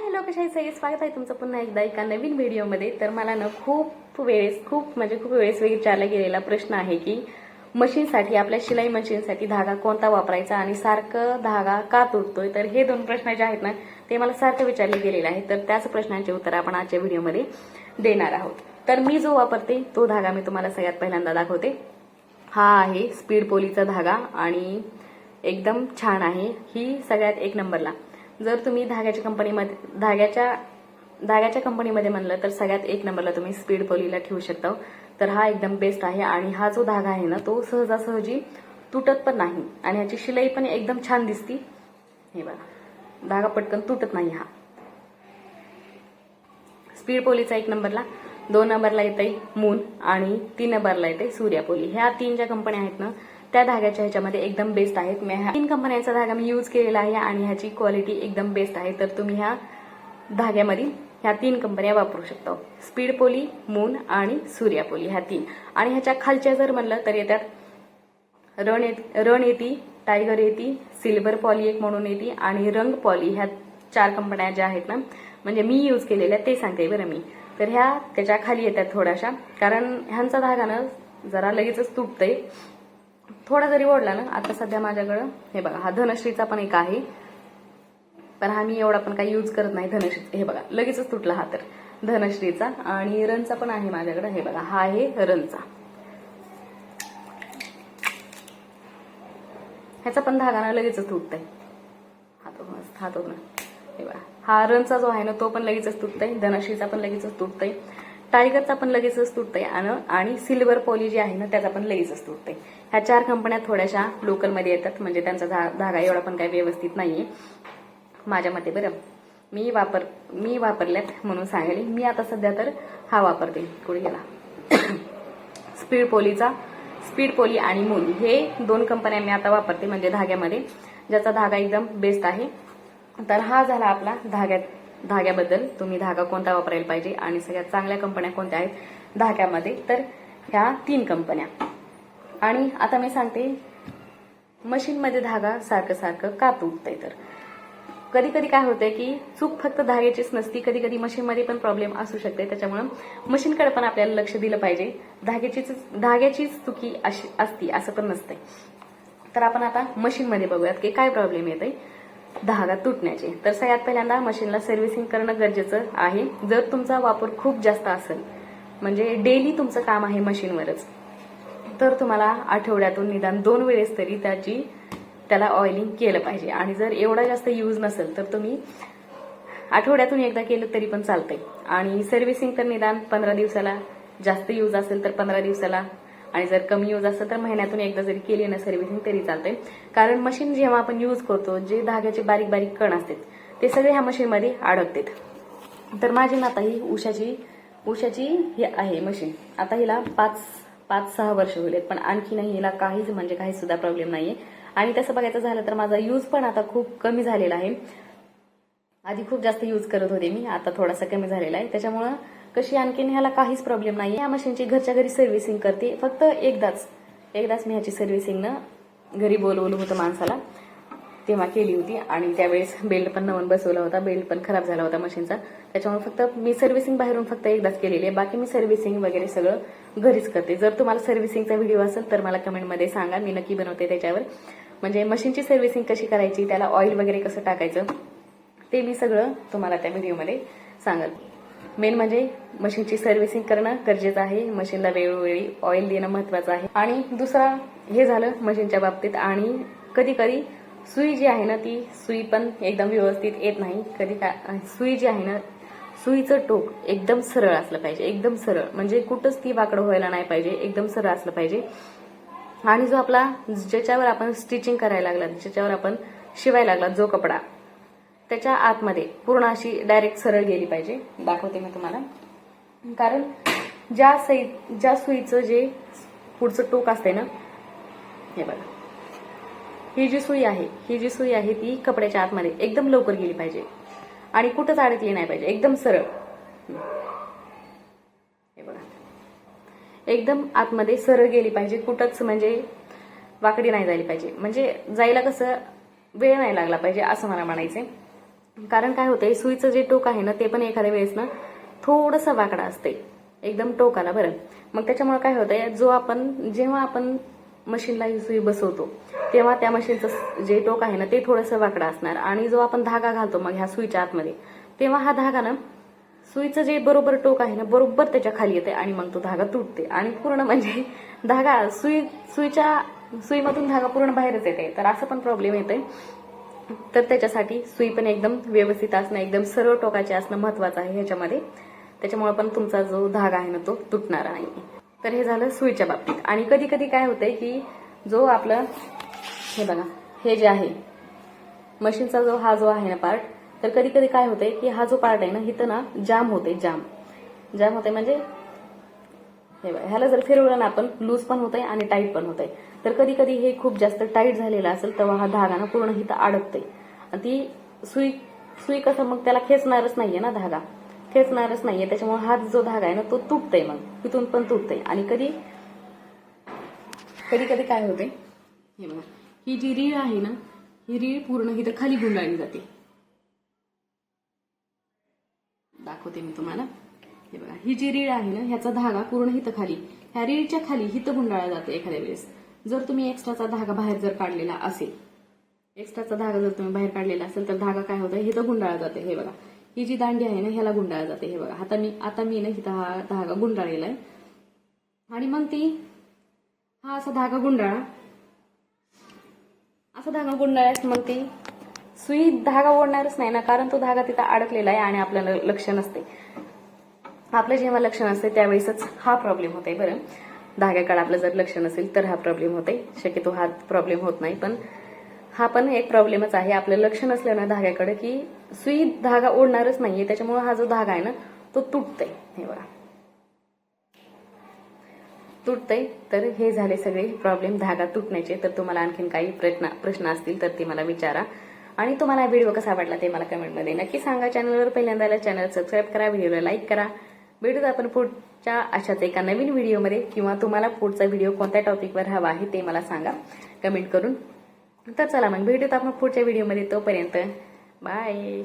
Hello कशा सगळे? स्वागत आहे तुमचं पुन्हा एकदा एका नवीन व्हिडिओमध्ये. तर मला ना खूप वेळेस खूप म्हणजे खूप वेळेस विचारला गेलेला प्रश्न आहे की मशीनसाठी आपल्या शिलाई मशीनसाठी धागा कोणता वापरायचा आणि सारखं धागा का तुटतोय? तर हे दोन प्रश्न जे आहेत ना ते मला सारखं विचारले गेलेले आहे तर त्याच प्रश्नांचे उत्तर आपण आजच्या व्हिडिओमध्ये देणार आहोत. तर मी जो वापरते तो धागा मी तुम्हाला सगळ्यात पहिल्यांदा दाखवते. हा आहे स्पीड पोलीचा धागा आणि एकदम छान आहे. ही सगळ्यात एक नंबरला. जर तुम्ही धाग्याच्या कंपनीमध्ये धाग्याच्या धाग्याच्या कंपनीमध्ये म्हणलं तर सगळ्यात एक नंबरला तुम्ही स्पीड पोलीला ठेवू शकता. तर हा एकदम बेस्ट आहे आणि हा जो धागा आहे ना तो सहजासहजी तुटत पण नाही. आणि ह्याची शिलाई पण एकदम छान दिसती. हे बघा. धागा पटकन तुटत नाही हा. स्पीड पोलीचा एक नंबरला दोन नंबरला येते मून आणि तीन नंबरला येते सूर्यापोली ह्या तीन ज्या कंपन्या आहेत ना त्या धाग्याच्या ह्याच्यामध्ये एकदम बेस्ट आहेत. मी ह्या तीन कंपन्यांचा धागा मी यूज केलेला आहे आणि ह्याची क्वालिटी एकदम बेस्ट आहे. तर तुम्ही ह्या धाग्यामध्ये ह्या तीन कंपन्या वापरू शकता. स्पीड पोली मून आणि सूर्यापोली ह्या तीन. आणि ह्याच्या खालच्या जर म्हणलं तर येतात रण येत रण येते टायगर येते सिल्वर पॉली एक म्हणून येते आणि रंग पॉली ह्या चार कंपन्या ज्या आहेत ना म्हणजे मी यूज केलेल्या ते सांगते बरं मी. तर ह्या त्याच्याखाली येतात थोड्याशा. कारण ह्यांचा धागा ना जरा लगेचच तुटतंय. थोडा जरी ओढला ना आता सध्या माझ्याकडं हे बघा हा धनश्रीचा पण एक आहे. पण हा मी एवढा पण काही यूज करत नाही धनश्री हे बघा लगेचच तुटला हा तर. धनश्रीचा आणि रनचा पण आहे माझ्याकडे हे बघा हा आहे रनचा. ह्याचा पण धागा ना लगेचच तुटतंय. हातो हातो ना. हे बघा हा रनचा जो आहे ना तो पण लगेचच तुटतंय धनश्रीचा पण लगेचच तुटतंय. टायगरचा पण लगेचच तुटतंय. आणि आणि सिल्वर पॉली जी आहे ना त्याचा पण लगेचच तुटतंय. ह्या चार कंपन्या थोड्याशा लोकलमध्ये येतात. म्हणजे त्यांचा धा- धागा एवढा पण काही व्यवस्थित नाहीये. माझ्या मते बरं. मी वापर मी वापरल्यात म्हणून सांगेल. मी आता सध्या तर हा वापरते. कुठे गेला. स्पीड पोलीचा स्पीड पोली आणि मूल. हे दोन कंपन्या मी आता वापरते. म्हणजे धाग्यामध्ये. ज्याचा धागा एकदम बेस्ट आहे. तर हा झाला आपला धाग्यात धाग्याबद्दल तुम्ही धागा कोणता वापरायला पाहिजे आणि सगळ्यात चांगल्या कंपन्या कोणत्या आहेत धाग्यामध्ये? तर ह्या तीन कंपन्या. आणि आता मी सांगते मशीनमध्ये धागा सारखं सारखं का तुटतंय तर? कधी कधी काय होतंय की चूक फक्त धाग्याचीच नसती कधी कधी मशीनमध्ये पण प्रॉब्लेम असू शकते. त्याच्यामुळं मशीनकडे पण आपल्याला लक्ष दिलं पाहिजे. धाग्याचीच धाग्याचीच चुकी अशी असती असं पण नसतंय. तर आपण आता मशीनमध्ये बघूयात की काय प्रॉब्लेम येते धागा तुटण्याचे. तर सगळ्यात पहिल्यांदा मशीनला सर्व्हिसिंग करणं गरजेचं आहे. जर तुमचा वापर खूप जास्त असेल म्हणजे डेली तुमचं काम आहे मशीनवरच तर तुम्हाला आठवड्यातून निदान दोन वेळेस तरी त्याची त्याला ऑइलिंग केलं पाहिजे. आणि जर एवढा जास्त यूज नसेल तर तुम्ही आठवड्यातून एकदा केलं तरी पण चालतंय. आणि सर्व्हिसिंग तर निदान पंधरा दिवसाला जास्त यूज असेल तर पंधरा दिवसाला आणि जर कमी यूज असेल तर महिन्यातून एकदा जरी केली ना सर्व्हिसिंग तरी चालते कारण मशीन जेव्हा आपण यूज करतो जे धाग्याचे बारीक बारीक कण असतात ते सगळे ह्या मशीनमध्ये अडकतात. तर माझी नाता ही उषाची उषाची ही आहे मशीन आता हिला पाच पाच सहा वर्ष होईल पण आणखी नाही हिला काहीच म्हणजे काही सुद्धा प्रॉब्लेम नाहीये. आणि तसं बघायचं झालं तर माझा यूज पण आता खूप कमी झालेला आहे. आधी खूप जास्त यूज करत होते मी आता थोडासा कमी झालेला आहे. त्याच्यामुळं कशी आणखीन ह्याला काहीच प्रॉब्लेम नाही या मशीनची घरच्या घरी सर्व्हिसिंग करते. फक्त एकदाच एकदाच मी ह्याची सर्व्हिसिंग घरी बोलवलं होतं माणसाला. तेव्हा केली होती आणि त्यावेळेस बेल्ट पण नवन बसवला होता. बेल्ट पण खराब झाला होता मशीनचा त्याच्यामुळे फक्त मी सर्व्हिसिंग बाहेरून फक्त एकदाच केलेली आहे. बाकी मी सर्व्हिसिंग वगैरे सगळं घरीच करते. जर तुम्हाला सर्व्हिसिंगचा व्हिडिओ असेल तर मला कमेंटमध्ये सांगा. मी नक्की बनवते त्याच्यावर. म्हणजे मशीनची सर्व्हिसिंग कशी करायची त्याला ऑइल वगैरे कसं टाकायचं? ते मी सगळं तुम्हाला त्या व्हिडिओमध्ये सांगेल. मेन म्हणजे मशीनची सर्व्हिसिंग करणं गरजेचं आहे. मशीनला वेळोवेळी ऑइल देणं महत्वाचं आहे. आणि दुसरा हे झालं मशीनच्या बाबतीत. आणि कधी कधी सुई जी आहे ना ती सुई पण एकदम व्यवस्थित येत नाही. कधी काय सुई जी आहे ना सुईचं टोक एकदम सरळ असलं पाहिजे. एकदम सरळ. म्हणजे कुठंच ती वाकडं व्हायला नाही पाहिजे. एकदम सरळ असलं पाहिजे. आणि जो आपला ज्याच्यावर आपण स्टिचिंग करायला लागला ज्याच्यावर आपण शिवायला लागला जो कपडा त्याच्या आतमध्ये पूर्ण अशी डायरेक्ट सरळ गेली पाहिजे. दाखवते मी तुम्हाला. कारण ज्या सई ज्या सुईचं जे पुढचं टोक असते ना हे बघा. ही जी सुई आहे ही जी सुई आहे ती कपड्याच्या आतमध्ये एकदम लवकर गेली पाहिजे. आणि कुठंच अडकली नाही पाहिजे. एकदम सरळ. हे बघा. एकदम आतमध्ये सरळ गेली पाहिजे. कुठंच म्हणजे वाकडी नाही झाली पाहिजे. म्हणजे जायला कसं वेळ नाही लागला पाहिजे असं मला म्हणायचंय. कारण काय होतंय सुईचं जे टोक आहे ना ते पण एखाद्या वेळेस ना थोडंसं वाकडा असते एकदम टोकाला बरं. मग त्याच्यामुळे काय होतंय जो आपण जेव्हा आपण मशीनला ही सुई बसवतो तेव्हा त्या मशीनचं जे टोक आहे ना ते थोडंसं वाकडं असणार. आणि जो आपण धागा घालतो मग ह्या सुईच्या आतमध्ये तेव्हा हा धागा ना सुईचं जे बरोबर टोक आहे ना बरोबर त्याच्याखाली येते आणि मग तो धागा तुटते आणि पूर्ण म्हणजे धागा सुई सुईच्या सुईमधून धागा पूर्ण बाहेरच येते तर असं पण प्रॉब्लेम येते तर त्याच्यासाठी सुई पण एकदम व्यवस्थित असणं एकदम सरळ टोकाचे असणं महत्वाचं आहे ह्याच्यामध्ये. त्याच्यामुळे पण तुमचा जो धागा आहे ना तो तुटणार नाही तर हे झालं सुईच्या बाबतीत. आणि कधी कधी काय होतंय की जो आपलं हे बघा हे जे आहे मशीनचा जो हा जो आहे ना पार्ट तर कधी कधी काय होतंय की हा जो पार्ट आहे ना इथं ना जाम होते जाम. जाम होते म्हणजे हे बघा ह्याला जर फिरवलं ना आपण लूज पण होत आहे आणि टाईट पण होत आहे तर कधी कधी हे खूप जास्त टाईट झालेलं असेल तेव्हा हा धागा ना पूर्ण हिथं अडकते आणि ती सुई सुई कसं मग त्याला खेचणारच नाहीये ना धागा. खेचणारच नाहीये त्याच्यामुळे हा जो धागा आहे ना तो तुटतोय मग. तिथून पण तुटतंय. आणि कधी कधी कधी काय होते हे बघा ही जी रीळ आहे ना ही रीळ पूर्ण इथं खाली गुंडाळली जाते. दाखवते मी तुम्हाला. हे बघा ही जी रीळ आहे ना ह्याचा धागा पूर्ण हित खाली ह्या रीळच्या खाली हित गुंडाळा जाते एखाद्या वेळेस. जर तुम्ही एक्स्ट्राचा धागा बाहेर जर काढलेला असेल एक्स्ट्राचा धागा जर तुम्ही बाहेर काढलेला असेल तर धागा काय होतं? हिथं गुंडाळा जाते हे बघा. ही जी दांडी आहे ना ह्याला गुंडाळा जाते हे बघा. आता मी आता मी ना हिथं हा धागा गुंडाळलेला आहे. आणि मग ती हा असा धागा गुंडाळा असा धागा गुंडाळास मग ती सुई धागा ओढणारच नाही ना कारण तो धागा तिथं अडकलेला आहे आणि आपल्याला लक्ष नसते. आपलं जेव्हा लक्ष नसते त्यावेळेसच हा प्रॉब्लेम होतोय बरं. धाग्याकडे आपलं जर लक्ष नसेल तर हा प्रॉब्लेम होते शक्यतो हा प्रॉब्लेम होत नाही पण हा पण एक प्रॉब्लेमच आहे. आपलं लक्ष ना धाग्याकडे की सुई धागा ओढणारच नाहीये. त्याच्यामुळे हा जो धागा आहे ना तो तुटतय. हे बघा. तुटतंय तर हे झाले सगळे प्रॉब्लेम धागा तुटण्याचे तर तुम्हाला आणखीन काही प्रश्न प्रश्न असतील तर ते मला विचारा. आणि तुम्हाला व्हिडिओ कसा वाटला ते मला कमेंटमध्ये नक्की सांगा. चॅनलवर पहिल्यांदा चॅनल सबस्क्राईब करा व्हिडिओला लाईक करा. भेटूत आपण पुढच्या अशाच एका नवीन व्हिडिओमध्ये. किंवा तुम्हाला पुढचा व्हिडिओ कोणत्या टॉपिकवर हवा आहे ते मला सांगा. कमेंट करून. तर चला मग भेटूत आपण पुढच्या व्हिडिओमध्ये. तोपर्यंत बाय.